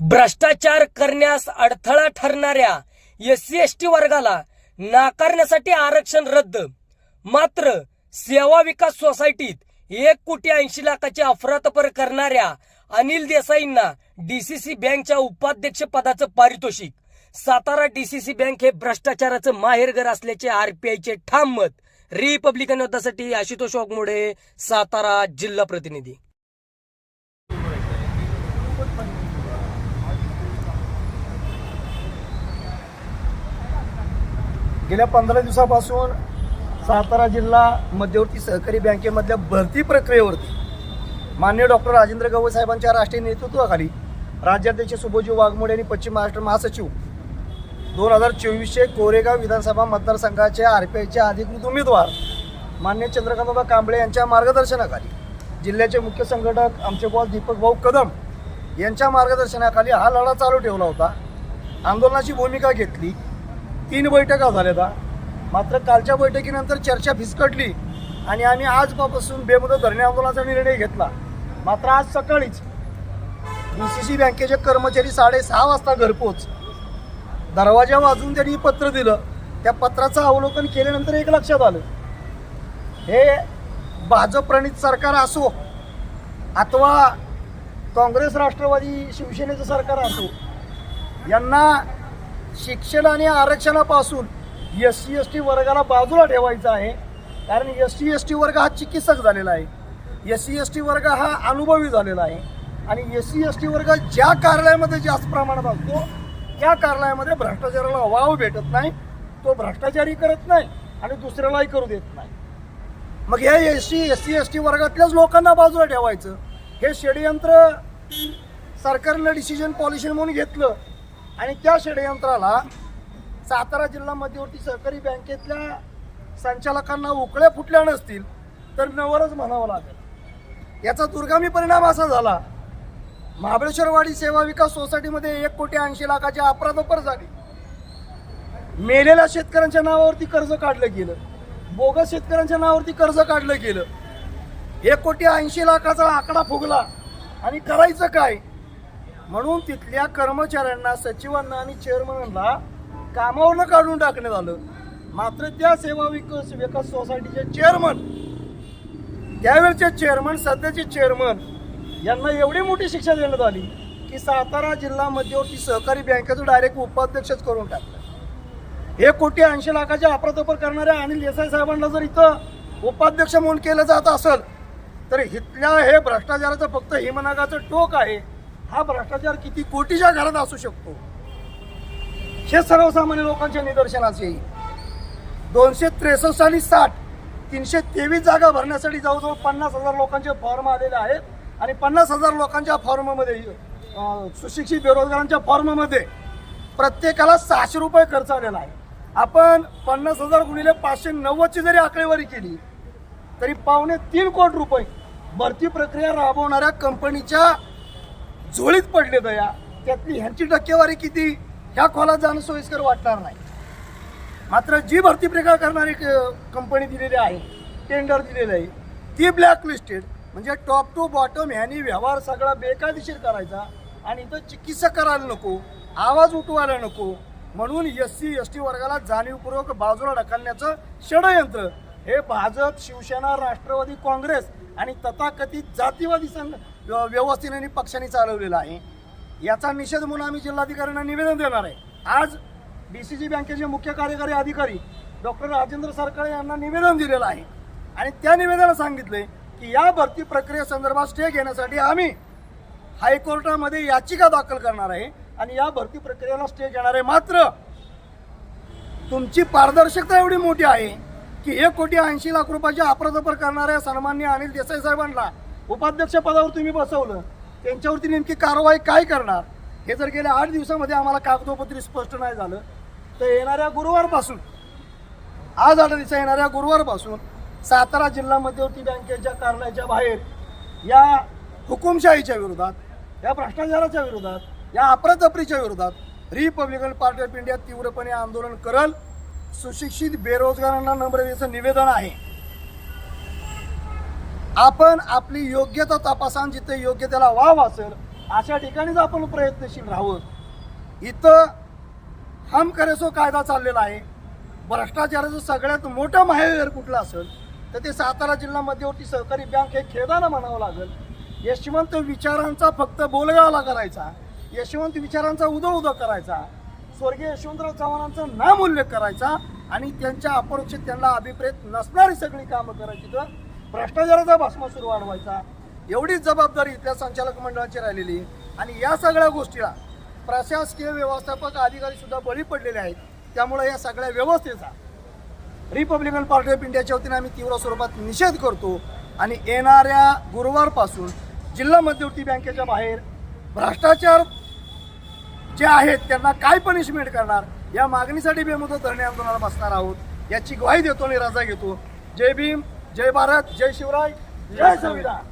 भ्रष्टाचार करण्यास अडथळा ठरणाऱ्या एस सी एस टी वर्गाला नाकारण्यासाठी आरक्षण रद्द. मात्र सेवा विकास सोसायटीत एक कोटी ऐंशी लाखाची अफरातफर करणाऱ्या अनिल देसाईंना डीसीसी बँकच्या उपाध्यक्ष पदाचं पारितोषिक. सातारा डीसीसी बँक हे भ्रष्टाचाराचं माहेरघर असल्याचे आरपीआयचे ठाम मत. रिपब्लिकन युद्धासाठी आशुतोष वाघमोडे सातारा जिल्हा प्रतिनिधी. गेल्या पंधरा दिवसापासून सातारा जिल्हा मध्यवर्ती सहकारी बँकेमधल्या भरती प्रक्रियेवरती मान्य डॉक्टर राजेंद्र गवई साहेबांच्या राष्ट्रीय नेतृत्वाखाली राज्याध्यक्ष सुभोजी वाघमोडे आणि पश्चिम महाराष्ट्र महासचिव दोन हजार चोवीसचे कोरेगाव विधानसभा मतदारसंघाचे आर पी आयचे अधिकृत उमेदवार मान्य चंद्रकांतबा कांबळे यांच्या मार्गदर्शनाखाली जिल्ह्याचे मुख्य संघटक आमचे बॉस दीपक भाऊ कदम यांच्या मार्गदर्शनाखाली हा लढा चालू ठेवला होता. आंदोलनाची भूमिका घेतली. तीन बैठका झाल्या मात्र कालच्या बैठकीनंतर चर्चा फिसकटली आणि आम्ही आजपासून बेमुदत धरणे आंदोलनाचा निर्णय घेतला. मात्र आज सकाळीच डी सी सी बँकेचे कर्मचारी साडेसहा वाजता घरपोच दरवाजा वाजून त्यांनी पत्र दिलं. त्या पत्राचं अवलोकन केल्यानंतर एक लक्षात आलं. हे भाजप प्रणित सरकार असो अथवा काँग्रेस राष्ट्रवादी शिवसेनेचं सरकार असो यांना शिक्षण आणि आरक्षणापासून एस सी एस टी वर्गाला बाजूला ठेवायचा आहे. कारण एस सी एस टी वर्ग हा चिकित्सक झालेला आहे. एस सी एस टी वर्ग हा अनुभवी झालेला आहे. आणि एस सी एस टी वर्ग ज्या कार्यालयामध्ये जास्त प्रमाणात असतो त्या कार्यालयामध्ये भ्रष्टाचाराला वाव भेटत नाही. तो भ्रष्टाचारी करत नाही आणि दुसऱ्यालाही करू देत नाही. मग ह्या S C S C S T वर्गातल्याच लोकांना बाजूला ठेवायचं. हे षडयंत्र सरकारनं डिसिजन पॉलिसी म्हणून घेतलं. आणि त्या षडयंत्राला सातारा जिल्हा मध्यवर्ती सहकारी बँकेतल्या संचालकांना उकळ्या फुटल्या नसतील तर नवरच म्हणावं लागेल. याचा दुर्गामी परिणाम असा झाला महाबळेश्वरवाडी सेवा विकास सोसायटीमध्ये एक कोटी ऐंशी लाखाची अपराधोपर झाली. मेलेल्या शेतकऱ्यांच्या नावावरती कर्ज काढलं गेलं. बोगस शेतकऱ्यांच्या नावावरती कर्ज काढलं गेलं. एक कोटी ऐंशी लाखाचा आकडा फुगला. आणि करायचं काय? म्हणून तिथल्या कर्मचाऱ्यांना सचिवांना आणि चेअरमनला कामावरनं काढून टाकण्यात आलं. मात्र त्या सेवा विकास विकास सोसायटीचे चेअरमन त्यावेळचे चेअरमन सध्याचे चेअरमन यांना एवढी मोठी शिक्षा देण्यात आली की सातारा जिल्हा मध्यवर्ती सहकारी बँकेचं डायरेक्ट उपाध्यक्षच करून टाकलं. हे कोटी ऐंशी लाखाच्या अप्रतपर करणाऱ्या अनिल देसाई साहेबांना जर इथं उपाध्यक्ष म्हणून केलं जात असेल तर इथल्या हे भ्रष्टाचाराचं फक्त हिमनागाचं टोक आहे. हा भ्रष्टाचार किती कोटीच्या घरात असू शकतो? हे सर्वसामान्य लोकांच्या निदर्शनास येईल. दोनशे त्रेसष्ट आणि साठ तीनशे तेवीस जागा भरण्यासाठी जवळजवळ पन्नास हजार लोकांचे फॉर्म आलेले आहेत आणि पन्नास हजार लोकांच्या फॉर्ममध्ये सुशिक्षित बेरोजगारांच्या फॉर्ममध्ये प्रत्येकाला सहाशे रुपये खर्च आलेला आहे. आपण पन्नास हजार गुणिले पाचशे नव्वदची जरी आकडेवारी केली तरी पावणे तीन कोटी रुपये भरती प्रक्रिया राबवणाऱ्या कंपनीच्या झोळीत पडले दया. त्यातली ह्यांची टक्केवारी किती? ह्या खोलात जाणं सोयीस्कर वाटणार नाही. मात्र जी भरती प्रकार करणारी क- कंपनी दिलेली आहे टेंडर दिलेलं आहे ती ब्लॅक लिस्टेड म्हणजे टॉप टू बॉटम ह्यानी व्यवहार सगळा बेकायदेशीर करायचा आणि इथं चिकित्सा करायला नको आवाज उठवायला नको. म्हणून एस सी एस टी वर्गाला जाणीवपूर्वक बाजूला ढकलण्याचं षडयंत्र. हे भाजप शिवसेना राष्ट्रवादी काँग्रेस आणि तथाकथित जातीवादी संघ व्यवस्थेने पक्षांनी चालवलेला आहे. याचा निषेध म्हणून आम्ही जिल्हाधिकाऱ्यांना निवेदन देणार आहे. आज डी सी जी बँकेचे मुख्य कार्यकारी अधिकारी डॉक्टर राजेंद्र सरकारे यांना निवेदन दिलेलं आहे. आणि त्या निवेदनात सांगितले की या भरती प्रक्रियेसंदर्भात स्टे घेण्यासाठी आम्ही हायकोर्टामध्ये याचिका दाखल करणार आहे आणि या भरती प्रक्रियेला स्टे घेणार आहे. मात्र तुमची पारदर्शकता एवढी मोठी आहे की एक कोटी ऐंशी लाख रुपयाची अपराधपर करणाऱ्या सन्मान्य अनिल देसाई साहेबांना उपाध्यक्ष पदावर तुम्ही बसवलं त्यांच्यावरती नेमकी कारवाई काय करणार? हे जर गेल्या आठ दिवसामध्ये आम्हाला कागदोपत्री स्पष्ट नाही झालं तर येणाऱ्या गुरुवारपासून आज आठ दिवसा येणाऱ्या गुरुवारपासून सातारा जिल्हा मध्यवर्ती बँकेच्या कार्यालयाच्या बाहेर या हुकुमशाहीच्या विरोधात या भ्रष्टाचाराच्या विरोधात या अप्रतपरीच्या विरोधात रिपब्लिकन पार्टी ऑफ इंडिया तीव्रपणे आंदोलन करल. सुशिक्षित बेरोजगारांना नम्र निवेदन आहे. आपण आपली योग्यता तपासान जिथे योग्य त्याला वाव असेल अशा ठिकाणीच आपण प्रयत्नशील राहावं इथं हम करेसो कायदा चाललेला आहे. भ्रष्टाचाराचं सगळ्यात मोठं महायर कुठलं असेल तर ते सातारा जिल्हा मध्यवर्ती सहकारी बँक हे खेदानं म्हणावं लागेल. यशवंत विचारांचा फक्त बोलगावला करायचा यशवंत विचारांचा उदो उदो करायचा स्वर्गीय यशवंतराव चव्हाणांचा नाम उल्लेख करायचा आणि त्यांच्या अपरोक्षित त्यांना अभिप्रेत नसणारी सगळी कामं करायची तर भ्रष्टाचाराचा भस्मासूर वाढवायचा. एवढीच जबाबदारी इथल्या संचालक मंडळाची राहिलेली आणि या सगळ्या गोष्टीला प्रशासकीय व्यवस्थापक अधिकारी सुद्धा बळी पडलेले आहेत. त्यामुळे या सगळ्या व्यवस्थेचा रिपब्लिकन पार्टी ऑफ इंडियाच्या वतीने आम्ही तीव्र स्वरूपात निषेध करतो. आणि येणाऱ्या गुरुवारपासून जिल्हा मध्यवर्ती बँकेच्या बाहेर भ्रष्टाचार जे आहेत त्यांना काय पनिशमेंट करणार? या मागणीसाठी बेमुदत धरणे आंदोलनाला बसणार आहोत. याची ग्वाही देतो आणि रजा घेतो. जय भीम. जय भारत जय शिवराय जय संविधान.